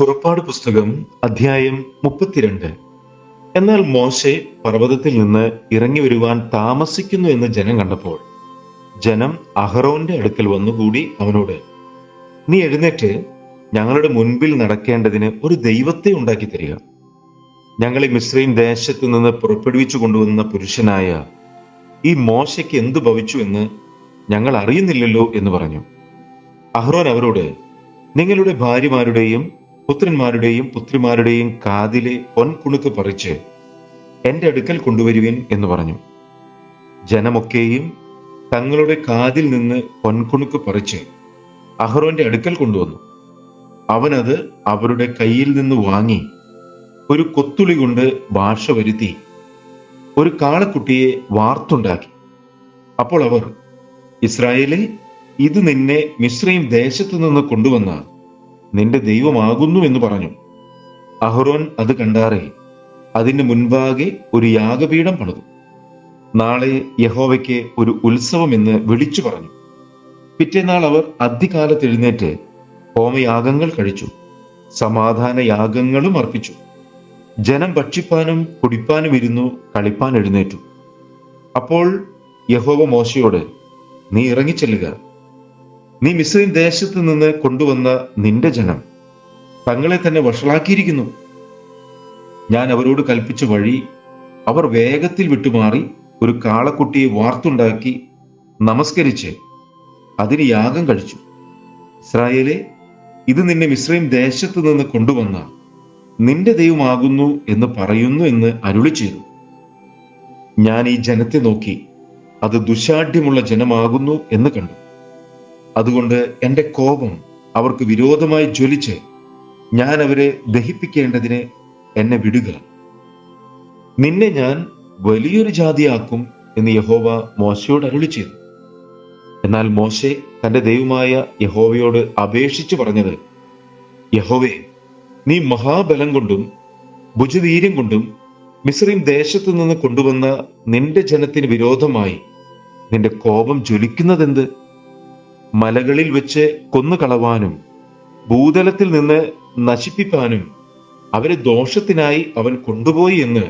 പുറപ്പാട് പുസ്തകം അധ്യായം മുപ്പത്തിരണ്ട്. എന്നാൽ മോശെ പർവതത്തിൽ നിന്ന് ഇറങ്ങി വരുവാൻ താമസിക്കുന്നു എന്ന് ജനം കണ്ടപ്പോൾ ജനം അഹറോന്റെ അടുക്കൽ വന്നുകൂടി അവനോട് നീ എഴുന്നേറ്റ് ഞങ്ങളുടെ മുൻപിൽ നടക്കേണ്ടതിന് ഒരു ദൈവത്തെ ഉണ്ടാക്കി തരിക. ഞങ്ങളെ മിശ്രയും ദേശത്തു നിന്ന് പുറപ്പെടുവിച്ചു കൊണ്ടുവന്ന പുരുഷനായ ഈ മോശയ്ക്ക് എന്തു ഭവിച്ചു എന്ന് ഞങ്ങൾ അറിയുന്നില്ലല്ലോ എന്ന് പറഞ്ഞു. അഹ്റോൻ അവരോട് നിങ്ങളുടെ ഭാര്യമാരുടെയും പുത്രന്മാരുടെയും പുത്രിമാരുടെയും കാതിലെ പൊൻകുണുക്ക് പറിച്ച് എന്റെ അടുക്കൽ കൊണ്ടുവരുവിൻ എന്ന് പറഞ്ഞു. ജനമൊക്കെയും തങ്ങളുടെ കാതിൽ നിന്ന് പൊൻകുണുക്ക് പറിച്ച് അഹ്റോന്റെ അടുക്കൽ കൊണ്ടുവന്നു. അവനത് അവരുടെ കയ്യിൽ നിന്ന് വാങ്ങി ഒരു കൊത്തുളി കൊണ്ട് ഭാഷ വരുത്തി ഒരു കാളക്കുട്ടിയെ വാർത്തുണ്ടാക്കി. അപ്പോൾ അവർ ഇസ്രായേലെ ഇത് നിന്നെ മിശ്രയും ദേശത്തു നിന്ന് കൊണ്ടുവന്ന നിന്റെ ദൈവമാകുന്നു എന്ന് പറഞ്ഞു. അഹ്റോൻ അത് കണ്ടാറേ അതിന് മുൻപാകെ ഒരു യാഗപീഠം പണിതു. നാളെ യഹോവയ്ക്ക് ഒരു ഉത്സവം എന്ന് വിളിച്ചു പറഞ്ഞു. പിറ്റേന്നാൾ അവർ അധികാലത്ത് എഴുന്നേറ്റ് ഹോമയാഗങ്ങൾ കഴിച്ചു സമാധാന യാഗങ്ങളും അർപ്പിച്ചു. ജനം ഭക്ഷിപ്പാനും കുടിപ്പാനും ഇരുന്നു കളിപ്പാൻ എഴുന്നേറ്റു. അപ്പോൾ യഹോവ മോശയോട് നീ ഇറങ്ങിച്ചെല്ലുക നീ മിസ്രീം ദേശത്ത് നിന്ന് കൊണ്ടുവന്ന നിന്റെ ജനം തങ്ങളെ തന്നെ വഷളാക്കിയിരിക്കുന്നു. ഞാൻ അവരോട് കൽപ്പിച്ച വഴി അവർ വേഗത്തിൽ വിട്ടുമാറി ഒരു കാളക്കുട്ടിയെ വാർത്തുണ്ടാക്കി നമസ്കരിച്ച് അതിന് യാഗം കഴിച്ചു. ഇസ്രായേലെ ഇത് നിന്നെ മിശ്രയും ദേശത്ത് നിന്ന് കൊണ്ടുവന്ന നിന്റെ ദൈവമാകുന്നു എന്ന് പറയുന്നു എന്ന് അരുളി ചെയ്തു. ഞാൻ ഈ ജനത്തെ നോക്കി അത് ദുശാഠ്യമുള്ള ജനമാകുന്നു എന്ന് കണ്ടു. അതുകൊണ്ട് എന്റെ കോപം അവർക്ക് വിരോധമായി ജ്വലിച്ച് ഞാൻ അവരെ ദഹിപ്പിക്കേണ്ടതിന് എന്നെ വിടുക. നിന്നെ ഞാൻ വലിയൊരു ജാതിയാക്കും എന്ന് യഹോവ മോശയോട് അരുളി ചെയ്തു എന്നാൽ മോശെ തന്റെ ദൈവമായ യഹോവയോട് അപേക്ഷിച്ചു പറഞ്ഞത് യഹോവേ നീ മഹാബലം കൊണ്ടും ഭുജവീര്യം കൊണ്ടും മിസ്രീം ദേശത്തു നിന്ന് കൊണ്ടുവന്ന നിന്റെ ജനത്തിന് വിരോധമായി നിന്റെ കോപം ജ്വലിക്കുന്നതെന്ത്? മലകളിൽ വെച്ച് കൊന്നുകളവാനും ഭൂതലത്തിൽ നിന്ന് നശിപ്പിക്കാനും അവരെ ദോഷത്തിനായി അവൻ കൊണ്ടുപോയി എന്ന്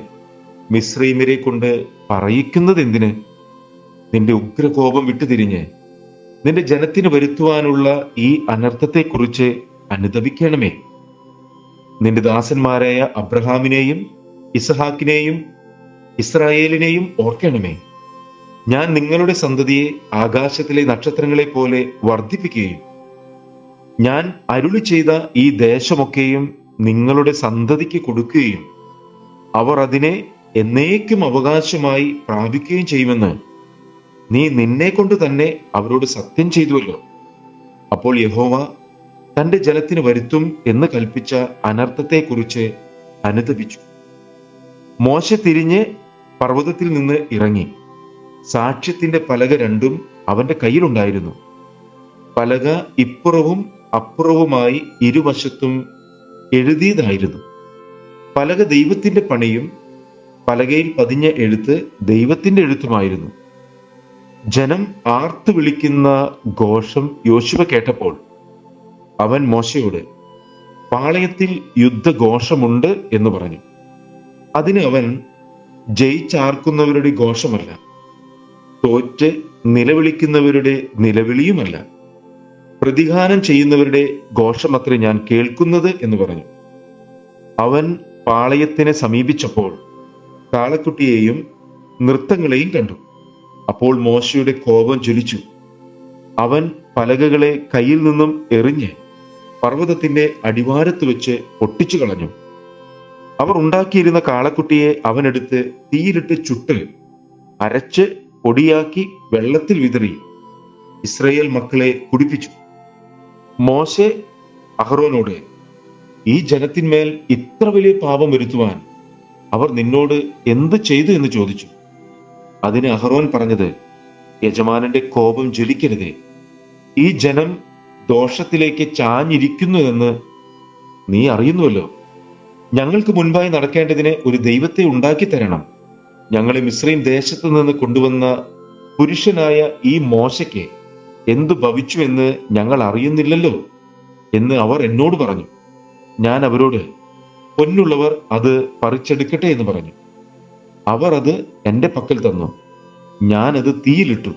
മിശ്രീമരെ കൊണ്ട് പറയിക്കുന്നത് എന്തിന് നിന്റെ ഉഗ്രകോപം വിട്ടുതിരിഞ്ഞ് നിന്റെ ജനത്തിന് വരുത്തുവാനുള്ള ഈ അനർത്ഥത്തെക്കുറിച്ച് അനുദപിക്കണമേ. നിന്റെ ദാസന്മാരായ അബ്രഹാമിനെയും ഇസഹാക്കിനെയും ഇസ്രായേലിനെയും ഓർക്കണമേ. ഞാൻ നിങ്ങളുടെ സന്തതിയെ ആകാശത്തിലെ നക്ഷത്രങ്ങളെ പോലെ വർദ്ധിപ്പിക്കുകയും ഞാൻ അരുളി ചെയ്ത ഈ ദേശമൊക്കെയും നിങ്ങളുടെ സന്തതിക്ക് കൊടുക്കുകയും അവർ അതിനെ എന്നേക്കും അവകാശമായി പ്രാപിക്കുകയും ചെയ്യുമെന്ന് നീ നിന്നെ കൊണ്ട് തന്നെ അവരോട് സത്യം ചെയ്തുവല്ലോ. അപ്പോൾ യഹോവ തന്റെ ജലത്തിന് വരുത്തും എന്ന് കൽപ്പിച്ച അനർത്ഥത്തെക്കുറിച്ച് അനുദപിച്ചു മോശ തിരിഞ്ഞ് പർവതത്തിൽ നിന്ന് ഇറങ്ങി. സാക്ഷ്യത്തിന്റെ പലക രണ്ടും അവന്റെ കയ്യിലുണ്ടായിരുന്നു. പലക ഇപ്പുറവും അപ്പുറവുമായി ഇരുവശത്തും എഴുതിയതായിരുന്നു. പലക ദൈവത്തിന്റെ പണിയും പലകയിൽ പതിഞ്ഞ എഴുത്ത് ദൈവത്തിന്റെ എഴുത്തുമായിരുന്നു. ജനം ആർത്തു വിളിക്കുന്ന ഘോഷം യോശുവ കേട്ടപ്പോൾ അവൻ മോശയോട് പാളയത്തിൽ യുദ്ധഘോഷമുണ്ട് എന്ന് പറഞ്ഞു. അതിന് അവൻ ജയിച്ചാർക്കുന്നവരുടെ ഘോഷമല്ല തോറ്റ് നിലവിളിക്കുന്നവരുടെ നിലവിളിയുമല്ല. പ്രതിഗാനം ചെയ്യുന്നവരുടെ ഘോഷമത്രേ ഞാൻ കേൾക്കുന്നത് എന്ന് പറഞ്ഞു. അവൻ പാളയത്തിനെ സമീപിച്ചപ്പോൾ കാളക്കുട്ടിയെയും നൃത്തങ്ങളെയും കണ്ടു. അപ്പോൾ മോശയുടെ കോപം ജ്വലിച്ചു. അവൻ പലകകളെ കയ്യിൽ നിന്നും എറിഞ്ഞ് പർവതത്തിന്റെ അടിവാരത്ത് വെച്ച് പൊട്ടിച്ചു കളഞ്ഞു. അവർ ഉണ്ടാക്കിയിരുന്ന കാളക്കുട്ടിയെ അവനെടുത്ത് തീയിലിട്ട് ചുട്ട് അരച്ച് പൊടിയാക്കി വെള്ളത്തിൽ വിതറി ഇസ്രയേൽ മക്കളെ കുടിപ്പിച്ചു. മോശെ അഹ്റോനോട് ഈ ജനത്തിന്മേൽ ഇത്ര വലിയ പാപം വരുത്തുവാൻ അവർ നിന്നോട് എന്ത് ചെയ്തു? എന്ന് ചോദിച്ചു. അതിന് അഹ്റോൻ പറഞ്ഞത് യജമാനന്റെ കോപം ജ്വലിക്കരുതേ. ഈ ജനം ദോഷത്തിലേക്ക് ചാഞ്ഞിരിക്കുന്നു എന്ന് നീ അറിയുന്നുവല്ലോ. ഞങ്ങൾക്ക് മുൻപായി നടക്കേണ്ടതിന് ഒരു ദൈവത്തെ ഉണ്ടാക്കി തരണം ഞങ്ങളെ മിശ്രീം ദേശത്ത് നിന്ന് കൊണ്ടുവന്ന പുരുഷനായ ഈ മോശയ്ക്ക് എന്തു ഭവിച്ചു എന്ന് ഞങ്ങൾ അറിയുന്നില്ലല്ലോ എന്ന് അവർ എന്നോട് പറഞ്ഞു. ഞാൻ അവരോട് പൊന്നുള്ളവർ അത് പറിച്ചെടുക്കട്ടെ എന്ന് പറഞ്ഞു. അവർ അത് എന്റെ പക്കൽ തന്നു. ഞാനത് തീയിലിട്ടു.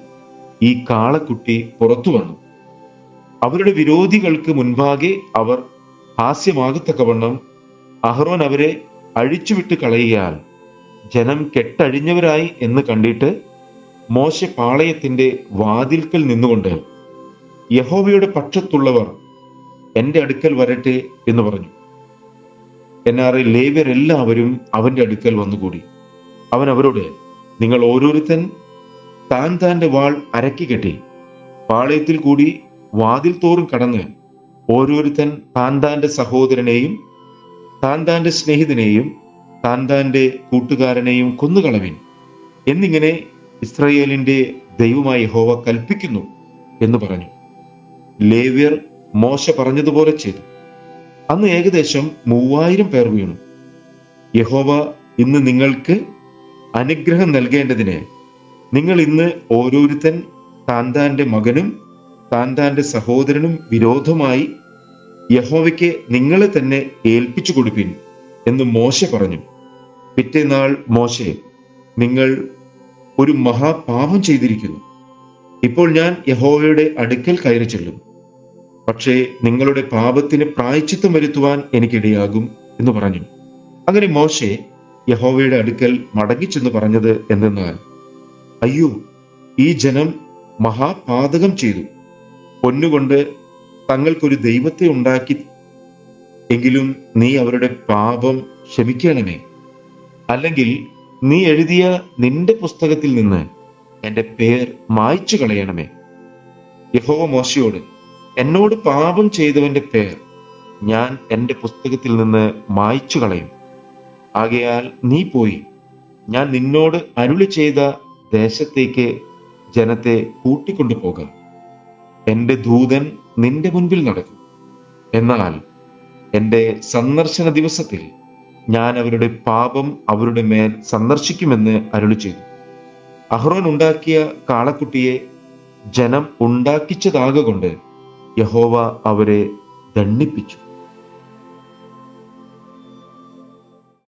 ഈ കാളക്കുട്ടി പുറത്തു വന്നു. അവരുടെ വിരോധികൾക്ക് മുൻപാകെ അവർ ഹാസ്യമാകത്തക്കവണ്ണം അഹ്റോൻ അവരെ അഴിച്ചുവിട്ട് കളയുകയാൽ ജനം കെട്ടഴിഞ്ഞവരായി എന്ന് കണ്ടിട്ട് മോശ പാളയത്തിന്റെ വാതിൽക്കൽ നിന്നുകൊണ്ട് യഹോവയുടെ പക്ഷത്തുള്ളവർ എന്റെ അടുക്കൽ വരട്ടെ എന്ന് പറഞ്ഞു. എന്നാറെ ലേവ്യരെല്ലാവരും അവന്റെ അടുക്കൽ വന്നുകൂടി. അവൻ അവരോട് നിങ്ങൾ ഓരോരുത്തൻ താൻ താന്റെ വാൾ അരക്കി കെട്ടി. പാളയത്തിൽ കൂടി വാതിൽ തോറും കടന്ന് ഓരോരുത്തൻ താൻ താന്റെ സഹോദരനെയും താൻ താന്റെ സ്നേഹിതനെയും താൻ താന്റെ കൂട്ടുകാരനെയും കൊന്നുകളവിൻ. എന്നിങ്ങനെ ഇസ്രയേലിന്റെ ദൈവമായി ഹോവ കൽപ്പിക്കുന്നു എന്ന് പറഞ്ഞു. ലേവ്യർ മോശ പറഞ്ഞതുപോലെ ചെയ്തു. അന്ന് ഏകദേശം മൂവായിരം പേർ വീണു. യഹോവ ഇന്ന് നിങ്ങൾക്ക് അനുഗ്രഹം നൽകേണ്ടതിന് നിങ്ങൾ ഇന്ന് ഓരോരുത്തൻ താൻ താന്റെ മകനും താൻ താന്റെ സഹോദരനും വിരോധമായി യഹോവയ്ക്ക് നിങ്ങളെ തന്നെ ഏൽപ്പിച്ചു കൊടുപ്പിൻ എന്ന് മോശ പറഞ്ഞു. പിറ്റേനാൾ മോശെ നിങ്ങൾ ഒരു മഹാപാപം ചെയ്തിരിക്കുന്നു. ഇപ്പോൾ ഞാൻ യഹോവയുടെ അടുക്കൽ കയറി ചെല്ലും. പക്ഷേ നിങ്ങളുടെ പാപത്തിന് പ്രായച്ചിത്തം വരുത്തുവാൻ എനിക്കിടയാകും എന്ന് പറഞ്ഞു. അങ്ങനെ മോശെ യഹോവയുടെ അടുക്കൽ മടങ്ങിച്ചെന്ന് പറഞ്ഞത് എന്തെന്നാൽ അയ്യോ ഈ ജനം മഹാപാതകം ചെയ്തു. പൊന്നുകൊണ്ട് തങ്ങൾക്കൊരു ദൈവത്തെ ഉണ്ടാക്കി എങ്കിലും നീ അവരുടെ പാപം ക്ഷമിക്കണമേ. അല്ലെങ്കിൽ നീ എഴുതിയ നിന്റെ പുസ്തകത്തിൽ നിന്ന് എന്റെ പേർ മായ്ച്ചു കളയണമേ. യഹോവ മോശയോട് എന്നോട് പാപം ചെയ്തവന്റെ പേർ ഞാൻ എന്റെ പുസ്തകത്തിൽ നിന്ന് മായ്ച്ചു കളയും. ആകയാൽ നീ പോയി ഞാൻ നിന്നോട് അരുളി ചെയ്ത ദേശത്തേക്ക് ജനത്തെ കൂട്ടിക്കൊണ്ടു പോകാം. എന്റെ ദൂതൻ നിന്റെ മുൻപിൽ നടക്കും. എന്നാൽ എന്റെ സന്ദർശന ദിവസത്തിൽ ഞാൻ അവരുടെ പാപം അവരുടെ മേൽ സന്ദർശിക്കുമെന്ന് അരുളി ചെയ്തു. അഹ്റോൻ ഉണ്ടാക്കിയ കാളക്കുട്ടിയെ ജനം ഉണ്ടാക്കിച്ചതാകൊണ്ട് യഹോവ അവരെ ദണ്ഡിപ്പിച്ചു.